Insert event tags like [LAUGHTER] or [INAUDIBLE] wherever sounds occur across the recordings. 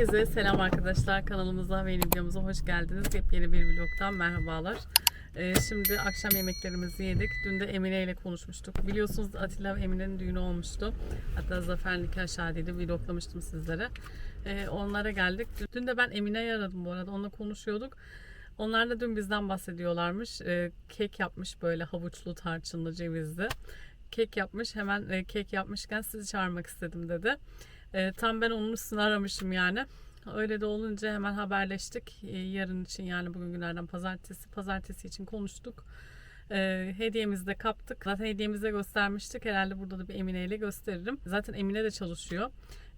Herkese selam arkadaşlar. Kanalımıza ve videomuza hoş geldiniz. Yepyeni bir vlogtan merhabalar. Ee, şimdi akşam yemeklerimizi yedik. Dün de Emine ile konuşmuştuk. Biliyorsunuz Atilla ve Emine'nin düğünü olmuştu. Hatta Zafer nikah şadiydi. Vloglamıştım sizlere. Ee, onlara geldik. Dün de ben Emine'yi aradım bu arada. Onunla konuşuyorduk. Onlar da dün bizden bahsediyorlarmış. Ee, kek yapmış böyle havuçlu, tarçınlı, cevizli. Kek yapmış. Hemen e, kek yapmışken sizi çağırmak istedim dedi. E, tam ben onun üstüne aramışım yani. Öyle de olunca hemen haberleştik. E, yarın için yani bugün günlerden pazartesi. Pazartesi için konuştuk. E, hediyemizi de kaptık. Zaten hediyemizi de göstermiştik. Herhalde burada da bir Emine ile gösteririm. Zaten Emine de çalışıyor.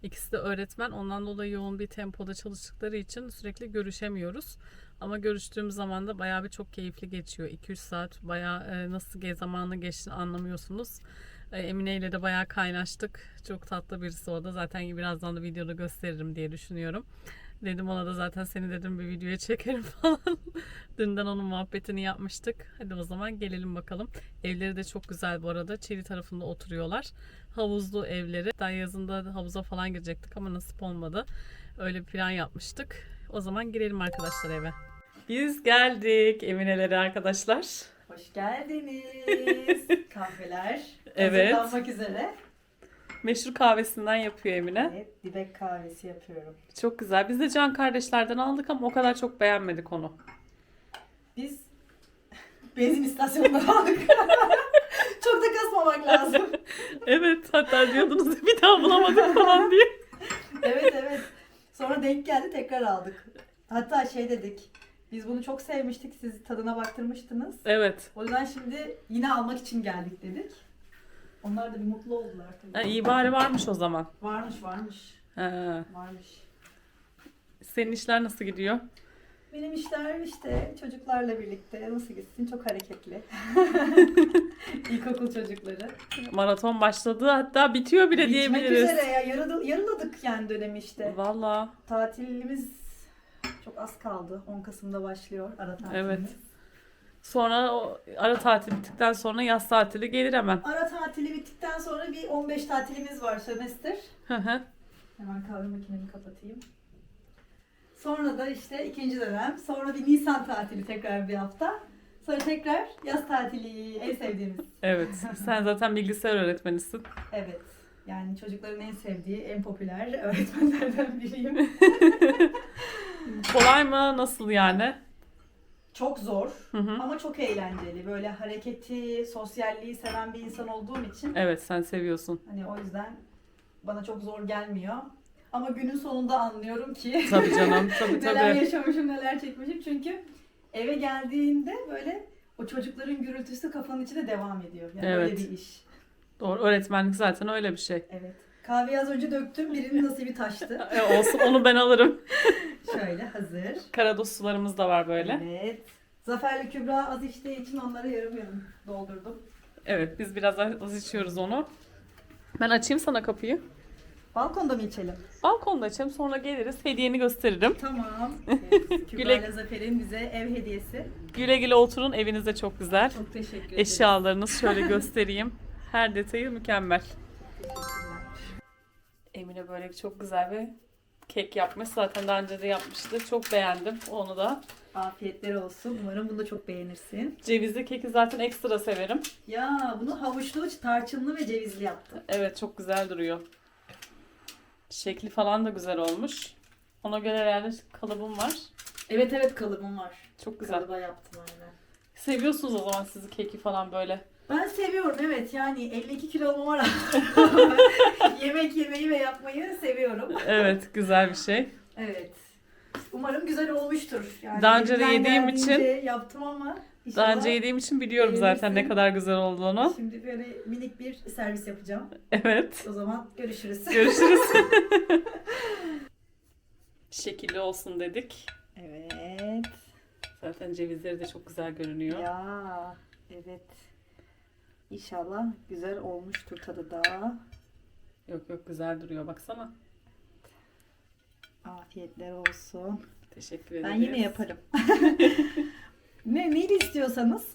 İkisi de öğretmen. Ondan dolayı yoğun bir tempoda çalıştıkları için sürekli görüşemiyoruz. Ama görüştüğümüz zaman da bayağı bir çok keyifli geçiyor. 2-3 saat bayağı e, nasıl zamanı geçtiğini anlamıyorsunuz. E, Emine ile de bayağı kaynaştık. Çok tatlı birisi o da. Zaten birazdan da videoda gösteririm diye düşünüyorum. Dedim ona da zaten seni dedim bir videoya çekerim [LAUGHS] falan. Dünden onun muhabbetini yapmıştık. Hadi o zaman gelelim bakalım. Evleri de çok güzel bu arada. Çeli tarafında oturuyorlar. Havuzlu evleri. Daha yazında havuza falan girecektik ama nasip olmadı. Öyle bir plan yapmıştık. O zaman girelim arkadaşlar eve. Biz geldik Emine'lere arkadaşlar. Hoş geldiniz. [LAUGHS] Kahveler Evet. hazırlanmak üzere. Meşhur kahvesinden yapıyor Emine. Evet, dibek kahvesi yapıyorum. Çok güzel. Biz de Can kardeşlerden aldık ama o kadar çok beğenmedik onu. Biz [LAUGHS] benzin istasyonundan [LAUGHS] aldık. Çok da kasmamak lazım. Evet hatta diyordunuz bir daha bulamadık falan diye. Evet evet. Sonra denk geldi tekrar aldık. Hatta şey dedik. Biz bunu çok sevmiştik. Siz tadına baktırmıştınız. Evet. O yüzden şimdi yine almak için geldik dedik. Onlar da bir mutlu oldular tabii. Ha, iyi bari varmış o zaman. Varmış varmış. Ha. Varmış. Senin işler nasıl gidiyor? Benim işler işte çocuklarla birlikte nasıl gitsin çok hareketli. [LAUGHS] İlkokul çocukları. Maraton başladı hatta bitiyor bile Bitmek diyebiliriz. üzere ya yarıladık yani dönemi işte. Valla Tatilimiz çok az kaldı. 10 Kasım'da başlıyor ara tatilimiz. Evet. sonra o ara tatil bittikten sonra yaz tatili gelir hemen. Ara tatili bittikten sonra bir 15 tatilimiz var sömestr. Hemen kahve makinemi kapatayım. Sonra da işte ikinci dönem. Sonra bir Nisan tatili tekrar bir hafta. Sonra tekrar yaz tatili en sevdiğimiz. evet. Sen zaten bilgisayar öğretmenisin. Evet. Yani çocukların en sevdiği, en popüler [LAUGHS] öğretmenlerden biriyim. Kolay mı? Nasıl yani? Çok zor Hı hı. ama çok eğlenceli. Böyle hareketi, sosyalliği seven bir insan olduğum için Evet sen seviyorsun. hani o yüzden bana çok zor gelmiyor. Ama günün sonunda anlıyorum ki Tabii canım. [LAUGHS] Tabii neler tabii. yaşamışım, neler çekmişim. Çünkü eve geldiğinde böyle o çocukların gürültüsü kafanın içinde devam ediyor. Yani Evet. öyle bir iş. Doğru. Öğretmenlik zaten öyle bir şey. Evet. Kahveyi az önce döktüm. Birinin nasibi taştı. [LAUGHS] E, olsun onu ben alırım. [LAUGHS] Şöyle hazır. Karados sularımız da var böyle. Evet. Zaferli Kübra az içtiği için onları yarım yarım doldurdum. Evet biz biraz az içiyoruz onu. Ben açayım sana kapıyı. Balkonda mı içelim? Balkonda açayım sonra geliriz. Hediyeni gösteririm. Tamam. [LAUGHS] Evet, Güle- ile Zafer'in bize ev hediyesi. Güle güle oturun. Evinizde çok güzel. Çok teşekkür ederim. Eşyalarınız şöyle göstereyim. Her detayı mükemmel. Emine böyle çok güzel bir kek yapmış. Zaten daha önce de yapmıştı. Çok beğendim onu da. Afiyetler olsun. Umarım bunu da çok beğenirsin. Cevizli keki zaten ekstra severim. Ya bunu havuçlu, tarçınlı ve cevizli yaptım. Evet çok güzel duruyor. Şekli falan da güzel olmuş. Ona göre herhalde kalıbım var. Evet evet kalıbım var. Çok güzel. Kalıba yaptım aynen. Seviyorsunuz o zaman sizi keki falan böyle. Ben seviyorum evet yani 52 kilo olmama rağmen [LAUGHS] yemek yemeyi ve yapmayı seviyorum. Evet güzel bir şey. Evet. Umarım güzel olmuştur. Yani Daha önce de elimden yediğim geldiğince yaptım ama Daha inşallah önce yediğim için biliyorum zaten ne beğenirsin. kadar güzel olduğunu. Şimdi böyle minik bir servis yapacağım. Evet. O zaman görüşürüz. Görüşürüz. [LAUGHS] Şekilli olsun dedik. evet. Zaten cevizleri de çok güzel görünüyor. Ya evet. İnşallah güzel olmuştur tadı da. Yok yok güzel duruyor baksana. Afiyetler olsun. Teşekkür ederiz. Ben yine yaparım. [LAUGHS] ne neyli istiyorsanız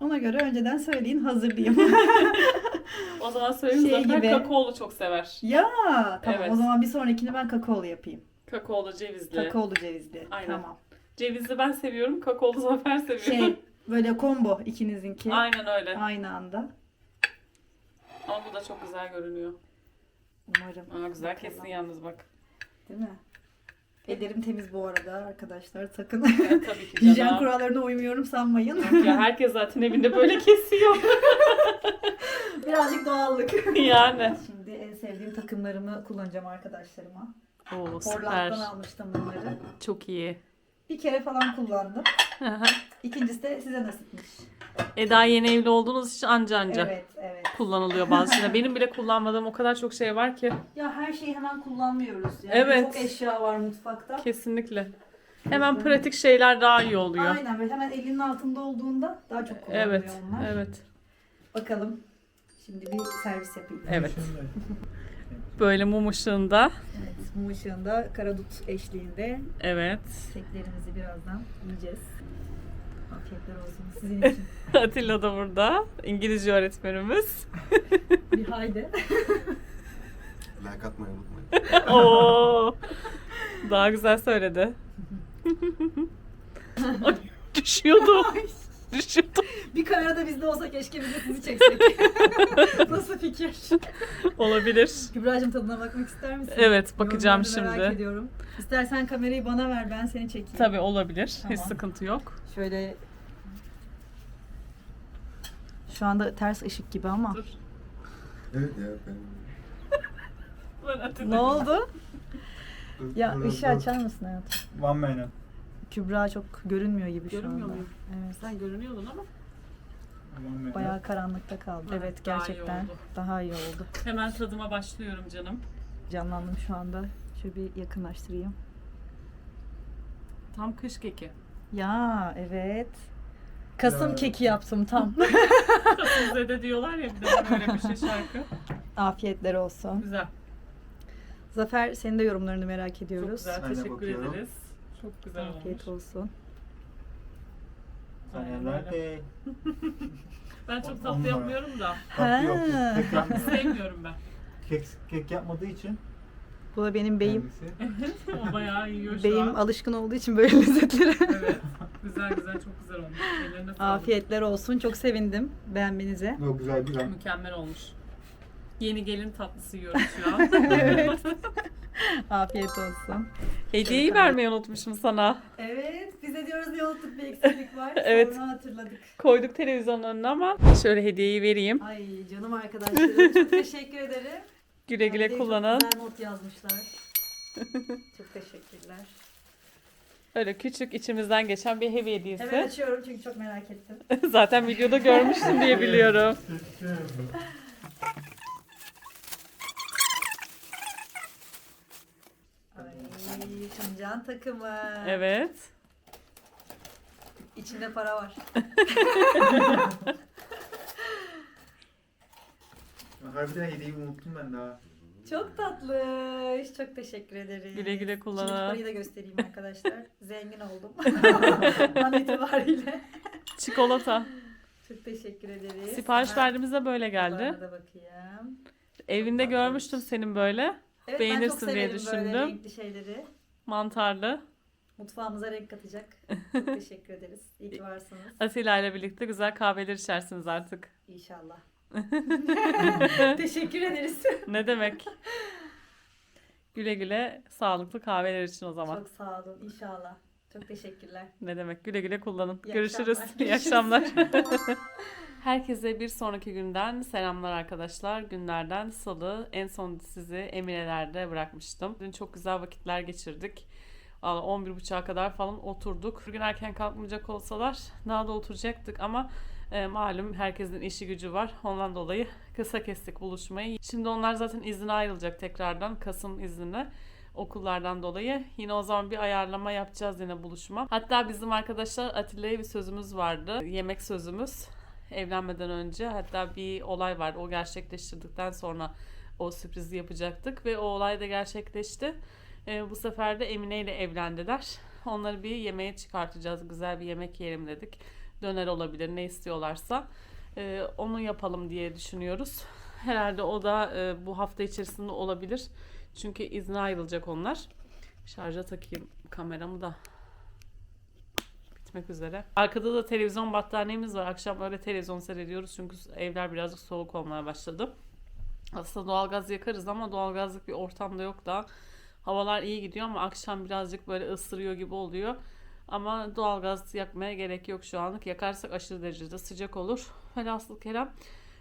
ona göre önceden söyleyin hazırlayayım. [LAUGHS] O zaman söyleyeyim Şey Zafer gibi. kakaolu çok sever. ya tamam Evet. o zaman bir sonrakini ben kakaolu yapayım. Kakaolu cevizli. Kakaolu cevizli. Aynen. Tamam. Cevizli ben seviyorum. Kakaolu Zafer seviyor. Şey [LAUGHS] böyle combo ikinizinki. Aynen öyle. Aynı anda. Ama bu da çok güzel görünüyor. Umarım. Aa, güzel Bakalım. kesin yalnız bak. Değil mi? Ellerim temiz bu arada arkadaşlar. Sakın Evet, tabii ki [LAUGHS] hijyen kurallarına uymuyorum sanmayın. Yok ya herkes zaten evinde böyle kesiyor. [LAUGHS] Birazcık doğallık. yani. Şimdi en sevdiğim takımlarımı kullanacağım arkadaşlarıma. Oo süper. Almıştım bunları. Çok iyi. Bir kere falan kullandım. İkincisi de size nasipmiş. Eda yeni evli olduğunuz için anca anca Evet, evet. kullanılıyor bazı şeyler. Benim bile kullanmadığım o kadar çok şey var ki. Ya her şeyi hemen kullanmıyoruz. Yani Evet. Çok eşya var mutfakta. Kesinlikle. Hemen pratik şeyler daha iyi oluyor. Aynen ve hemen elinin altında olduğunda daha çok kullanılıyor Evet. onlar. Evet. Bakalım. Şimdi bir servis yapayım. Evet. [LAUGHS] Böyle mum ışığında. Evet, mum ışığında karadut eşliğinde Evet. keklerimizi birazdan yiyeceğiz. Afiyetler olsun sizin için. [LAUGHS] Atilla da burada. İngilizce öğretmenimiz. [LAUGHS] bir haydi. [LAUGHS] Like atmayı unutmayın. Oo. Daha güzel söyledi. Ay, düşüyordu. Düşüyordu. Bir kamerada bizde olsa keşke biz de sizi çeksek. [LAUGHS] Nasıl fikir? Olabilir. Kübra'cığım tadına bakmak ister misin? Evet bakacağım Yorumlarını Merak şimdi. ediyorum. İstersen kamerayı bana ver ben seni çekeyim. Tabii olabilir. Tamam. Hiç sıkıntı yok. Şöyle şu anda ters ışık gibi ama. Dur. Evet ya ben... [LAUGHS] Ne oldu? Ya ışığı açar mısın hayatım? One minute. Kübra çok görünmüyor gibi şu Görünmüyor anda. muyum? Evet. Sen görünüyordun ama. Bayağı karanlıkta kaldı. Evet, Evet, daha iyi gerçekten oldu. daha iyi oldu. Hemen tadıma başlıyorum canım. Canlandım şu anda. Şöyle bir yakınlaştırayım. Tam kış keki. Ya evet. Kasım Ya. keki yaptım tam. [LAUGHS] Size de diyorlar ya bir de böyle bir şey şarkı. Afiyetler olsun. Güzel. Zafer senin de yorumlarını merak Çok ediyoruz. güzel. Aynen Teşekkür bakıyorum. ederiz. Çok güzel Afiyet olmuş. olsun. Aynen öyle. de [LAUGHS] Ben çok tatlı numara. yapmıyorum da. tatlı yok. Ha. Kek yapmıyor. Sevmiyorum ben. Kek, kek yapmadığı için Bu da benim beyim. kendisi. [LAUGHS] o bayağı yiyor şu Beyim an. alışkın olduğu için böyle [LAUGHS] lezzetlere. Evet. Güzel güzel çok güzel olmuş. Ellerine sağlık. Afiyetler olsun. Çok sevindim beğenmenize. Yok güzel bir ben. Mükemmel olmuş. Yeni gelin tatlısı yiyoruz şu an. evet. Afiyet olsun. Hediyeyi vermeyi unutmuşum sana. Evet, bize diyoruz diye unuttuk bir eksiklik var. [LAUGHS] Evet. Sonra hatırladık. Koyduk televizyonun önüne ama şöyle hediyeyi vereyim. Ay canım arkadaşlarım çok teşekkür ederim. Güle güle Hediye çok kullanın. Güzel not yazmışlar. [LAUGHS] çok teşekkürler. Öyle küçük içimizden geçen bir hediye hediyesi. Hemen açıyorum çünkü çok merak ettim. [LAUGHS] Zaten videoda görmüşsün diye biliyorum. Ay fincan takımı. Evet. İçinde para var. [LAUGHS] Harbiden hediyeyi unuttum ben daha. Çok tatlış. Çok teşekkür ederiz. Güle güle Şimdi kullanın. parayı da göstereyim arkadaşlar. [LAUGHS] Zengin oldum. [LAUGHS] An itibariyle. Çikolata. Çok teşekkür ederiz. Sipariş Hemen verdiğimizde böyle geldi. da bakayım. Evinde görmüştüm senin böyle. Evet, ben çok Beğenirsin diye severim düşündüm. Böyle renkli şeyleri. Mantarlı. Mutfağımıza renk katacak. Çok [LAUGHS] teşekkür ederiz. İyi ki varsınız. Atilla ile birlikte güzel kahveler içersiniz artık. İnşallah. [LAUGHS] [LAUGHS] teşekkür ederiz. Ne demek? Güle güle sağlıklı kahveler için o zaman. Çok sağ olun. İnşallah. Çok teşekkürler. Ne demek? Güle güle kullanın. İyi Görüşürüz. akşamlar. İyi akşamlar. Herkese bir sonraki günden selamlar arkadaşlar. Günlerden salı. En son sizi Emine'lerde bırakmıştım. Dün çok güzel vakitler geçirdik. Valla 11.30'a kadar falan oturduk. Bugün erken kalkmayacak olsalar daha da oturacaktık ama e, malum herkesin işi gücü var. Ondan dolayı kısa kestik buluşmayı. Şimdi onlar zaten izine ayrılacak tekrardan Kasım iznine okullardan dolayı. Yine o zaman bir ayarlama yapacağız yine buluşma. Hatta bizim arkadaşlar Atilla'ya bir sözümüz vardı. Yemek sözümüz. Evlenmeden önce hatta bir olay vardı. O gerçekleştirdikten sonra o sürprizi yapacaktık ve o olay da gerçekleşti. Ee, bu sefer de Emine ile evlendiler. Onları bir yemeğe çıkartacağız. Güzel bir yemek yiyelim dedik. Döner olabilir ne istiyorlarsa. Ee, onu yapalım diye düşünüyoruz. Herhalde o da e, bu hafta içerisinde olabilir. Çünkü izne ayrılacak onlar. Şarja takayım kameramı da. Bitmek üzere. Arkada da televizyon battaniyemiz var. Akşam öyle televizyon seyrediyoruz çünkü evler birazcık soğuk olmaya başladı. Aslında doğalgaz yakarız ama doğalgazlık bir ortamda yok da. Havalar iyi gidiyor ama akşam birazcık böyle ısırıyor gibi oluyor. Ama doğalgaz yakmaya gerek yok şu anlık. Yakarsak aşırı derecede sıcak olur. Velhasıl Kerem.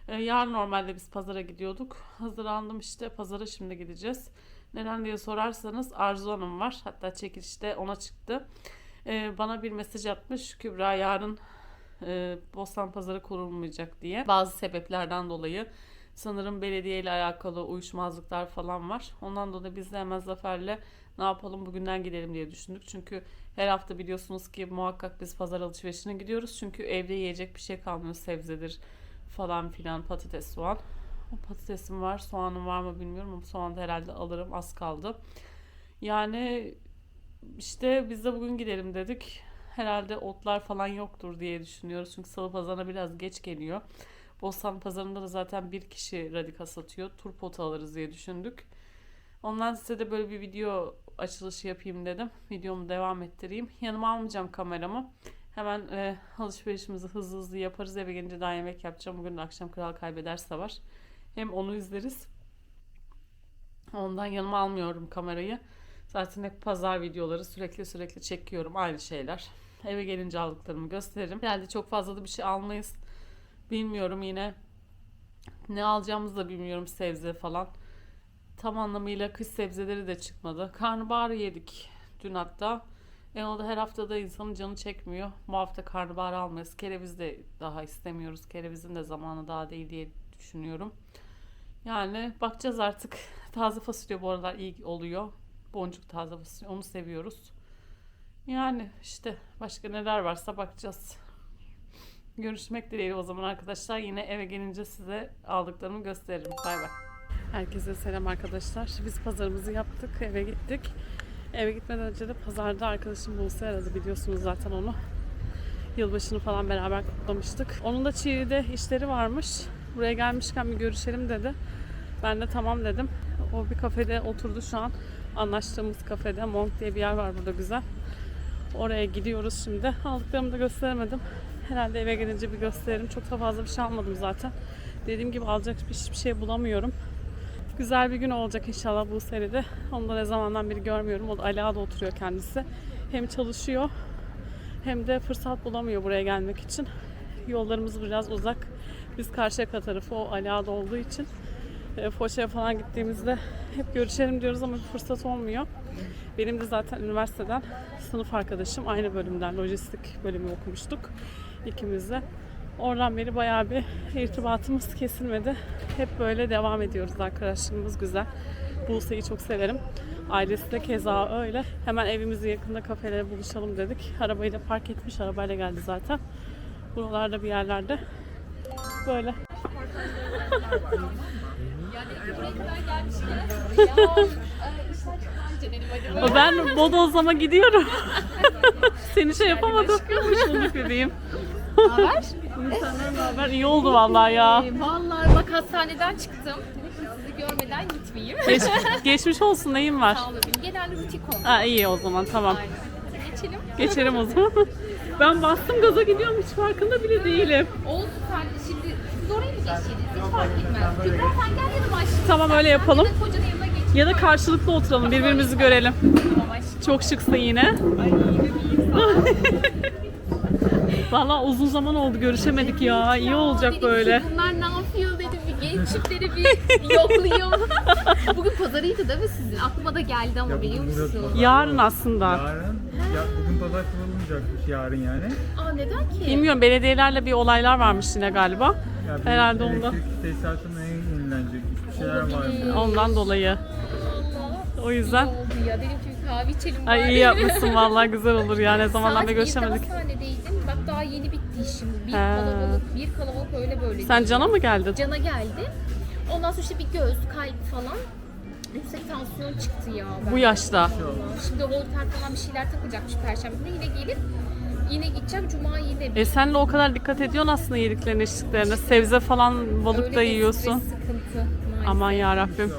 e, yarın normalde biz pazara gidiyorduk. Hazırlandım işte pazara şimdi gideceğiz. Neden diye sorarsanız Arzu Hanım var. Hatta çekilişte ona çıktı. E, bana bir mesaj atmış. Kübra yarın e, Bostan Pazarı kurulmayacak diye. Bazı sebeplerden dolayı sanırım belediye ile alakalı uyuşmazlıklar falan var. Ondan dolayı biz de hemen Zafer'le ne yapalım bugünden gidelim diye düşündük. Çünkü her hafta biliyorsunuz ki muhakkak biz pazar alışverişine gidiyoruz. Çünkü evde yiyecek bir şey kalmıyor. Sebzedir falan filan patates soğan. O patatesim var. Soğanım var mı bilmiyorum ama soğan da herhalde alırım. Az kaldı. Yani işte biz de bugün gidelim dedik. Herhalde otlar falan yoktur diye düşünüyoruz. Çünkü salı pazarına biraz geç geliyor. Bostan pazarında da zaten bir kişi radika satıyor. Turpot alırız diye düşündük. Ondan size de böyle bir video açılışı yapayım dedim. Videomu devam ettireyim. Yanıma almayacağım kameramı. Hemen e, alışverişimizi hızlı hızlı yaparız. Eve gelince daha yemek yapacağım. Bugün akşam Kral Kaybederse var. Hem onu izleriz. Ondan yanıma almıyorum kamerayı. Zaten hep pazar videoları sürekli sürekli çekiyorum. Aynı şeyler. Eve gelince aldıklarımı gösteririm. Herhalde çok fazla da bir şey almayız. Bilmiyorum yine. Ne alacağımızı da bilmiyorum sebze falan. Tam anlamıyla kış sebzeleri de çıkmadı. Karnabahar yedik dün hatta. E o da her haftada insanın canı çekmiyor. Bu hafta karnabahar almayız. Kereviz de daha istemiyoruz. Kerevizin de zamanı daha değil diye düşünüyorum. Yani bakacağız artık. Taze fasulye bu aralar iyi oluyor. Boncuk taze. Onu seviyoruz. Yani işte başka neler varsa bakacağız. Görüşmek dileğiyle o zaman arkadaşlar. Yine eve gelince size aldıklarımı gösteririm. Bay bay. Herkese selam arkadaşlar. Biz pazarımızı yaptık. Eve gittik. Eve gitmeden önce de pazarda arkadaşım Buse aradı. Biliyorsunuz zaten onu. Yılbaşını falan beraber kutlamıştık. Onun da Çiğli'de işleri varmış. Buraya gelmişken bir görüşelim dedi. Ben de tamam dedim. O bir kafede oturdu şu an. Anlaştığımız kafede. Monk diye bir yer var burada güzel. Oraya gidiyoruz şimdi. Aldıklarımı da gösteremedim. Herhalde eve gelince bir gösteririm. Çok da fazla bir şey almadım zaten. Dediğim gibi alacak hiçbir şey bulamıyorum. Güzel bir gün olacak inşallah bu seride. Onu da ne zamandan beri görmüyorum. O da Ali Ağa'da oturuyor kendisi. Hem çalışıyor hem de fırsat bulamıyor buraya gelmek için. Yollarımız biraz uzak. Biz Karşıyaka tarafı o Ali Ağa'da olduğu için e, Foça'ya falan gittiğimizde hep görüşelim diyoruz ama bir fırsat olmuyor. Benim de zaten üniversiteden sınıf arkadaşım aynı bölümden lojistik bölümü okumuştuk ikimiz de. Oradan beri bayağı bir irtibatımız kesilmedi. Hep böyle devam ediyoruz arkadaşlarımız güzel. Buse'yi çok severim. Ailesi de keza öyle. Hemen evimizin yakında kafelere buluşalım dedik. Arabayı da park etmiş. Arabayla geldi zaten. Buralarda bir yerlerde. Böyle. [LAUGHS] Ben bodozlama gidiyorum. [LAUGHS] Seni şey yapamadım. Hoş bulduk bebeğim. Haber? Senden ne haber? İyi oldu vallahi ya. Vallahi bak hastaneden çıktım. Sizi görmeden gitmeyeyim. Geç, geçmiş olsun neyin var? Sağ olun. Genelde butik oldu. Ha iyi o zaman tamam. Aynen. Geçelim. Geçerim o zaman. Ben bastım gaza gidiyorum hiç farkında bile değilim. Olsun sen şimdi siz oraya mı geçeceksiniz? Hiç fark etmez. Kübra sen gel ya da başla. Tamam öyle yapalım. Ya da kocanın yanına geç. Ya da karşılıklı oturalım birbirimizi görelim. Tamam aşkım. Çok şıksın yine. [LAUGHS] Valla uzun zaman oldu görüşemedik ya. İyi olacak Dedim ki böyle. Bunlar ne yapıyor dedim bir genç çiftleri bir yoklayayım. [LAUGHS] Bugün pazarıydı değil mi sizin? Aklıma da geldi ama Ya biliyor bugün musun? pazar. Yarın aslında. Yarın, ya bugün pazar kurulmayacakmış yarın yani. Aa neden ki? Bilmiyorum belediyelerle bir olaylar varmış yine galiba. Ya Herhalde ondan. Elektrik tesisatı ne yenilenecek? Bir şeyler var. Ondan dolayı. O yüzden. Oldu ya. Dedim ki bir kahve içelim Ay iyi yapmışsın vallahi güzel olur ya. Ne zamandan Saat beri görüşemedik. birde hastanedeydim. Bak daha yeni bitti işim. Bir He. kalabalık, bir kalabalık öyle böyle. Sen değil. Can'a mı geldin? Cana geldi. Ondan sonra işte bir göz, kalp falan. Yüksek tansiyon çıktı ya. Bu yaşta. Şimdi holter falan bir şeyler takacakmış perşembe günü. Yine gelip yine gideceğim. Cuma yine bir E sen de o kadar dikkat ediyorsun aslında yediklerine içtiklerine. Sebze falan balık öyle da bir yiyorsun. stres, sıkıntı. maalesef. Aman ya Rabbim.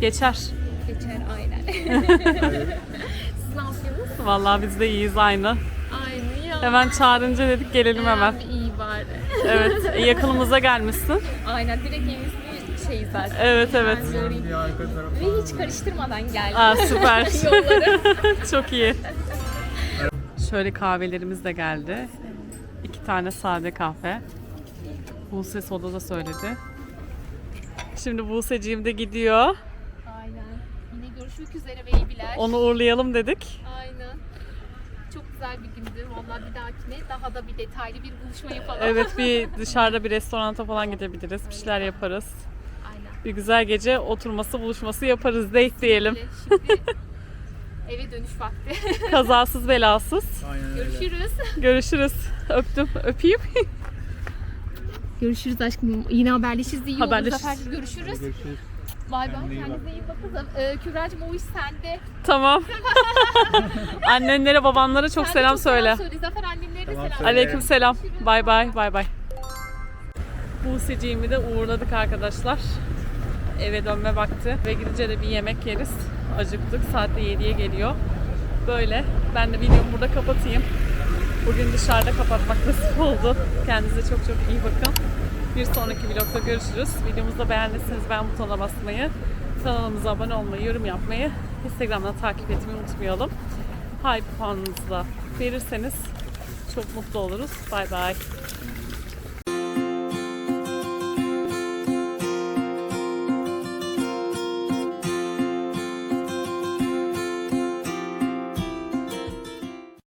Geçer. geçer aynen. [LAUGHS] Siz ne yapıyorsunuz? Vallahi biz de iyiyiz aynı. Aynı ya. Hemen çağırınca dedik gelelim hemen. Ee, iyi bari. Evet, yakınımıza gelmişsin. Aynen direkt evimizin şeyi zaten. Evet evet. Ben göreyim. Bir arka taraftan. Ve hiç karıştırmadan geldi. Aa, süper. [LAUGHS] Yolları. [LAUGHS] Çok iyi. Şöyle kahvelerimiz de geldi. İki tane sade kahve. Buse soda da söyledi. Şimdi Buse'ciğim de gidiyor. Aynen. Yine görüşmek üzere beybiler. Onu uğurlayalım dedik. Aynen. Çok güzel bir gündü. Vallahi bir dahakine daha da bir detaylı bir buluşma yapalım. Evet bir [LAUGHS] dışarıda bir restoranta falan gidebiliriz. Bir şeyler yaparız. Aynen. Bir güzel gece oturması buluşması yaparız. Date diyelim. Şimdi eve dönüş vakti. [LAUGHS] Kazasız belasız. Aynen öyle. Görüşürüz. Görüşürüz. Öptüm. Öpeyim. Görüşürüz aşkım. Yine haberleşiriz. İyi Haberleşiriz. olur Zafer. Görüşürüz. Görüşürüz. Bay bay. Kendine iyi bak. Kendinize iyi bakın. Ee, Kübra'cığım o iş sende. Tamam. [LAUGHS] Annenlere babanlara çok Sen de selam söyle. söyle. Zafer annenlere de Tamam, selam. söyle. Aleyküm selam. Bay bay. Bay bay. Buse'ciğimi de uğurladık arkadaşlar. Eve dönme vakti. Ve gidince de bir yemek yeriz. Acıktık. Saat de 7'ye geliyor. Böyle. Ben de videomu burada kapatayım. Bugün dışarıda kapatmak [LAUGHS] nasip oldu. Kendinize çok çok iyi bakın. Bir sonraki vlogda görüşürüz. Videomuzu beğendiyseniz beğen butonuna basmayı, kanalımıza abone olmayı, yorum yapmayı, Instagram'dan takip etmeyi unutmayalım. Hype puanınızı da verirseniz çok mutlu oluruz. Bay bay.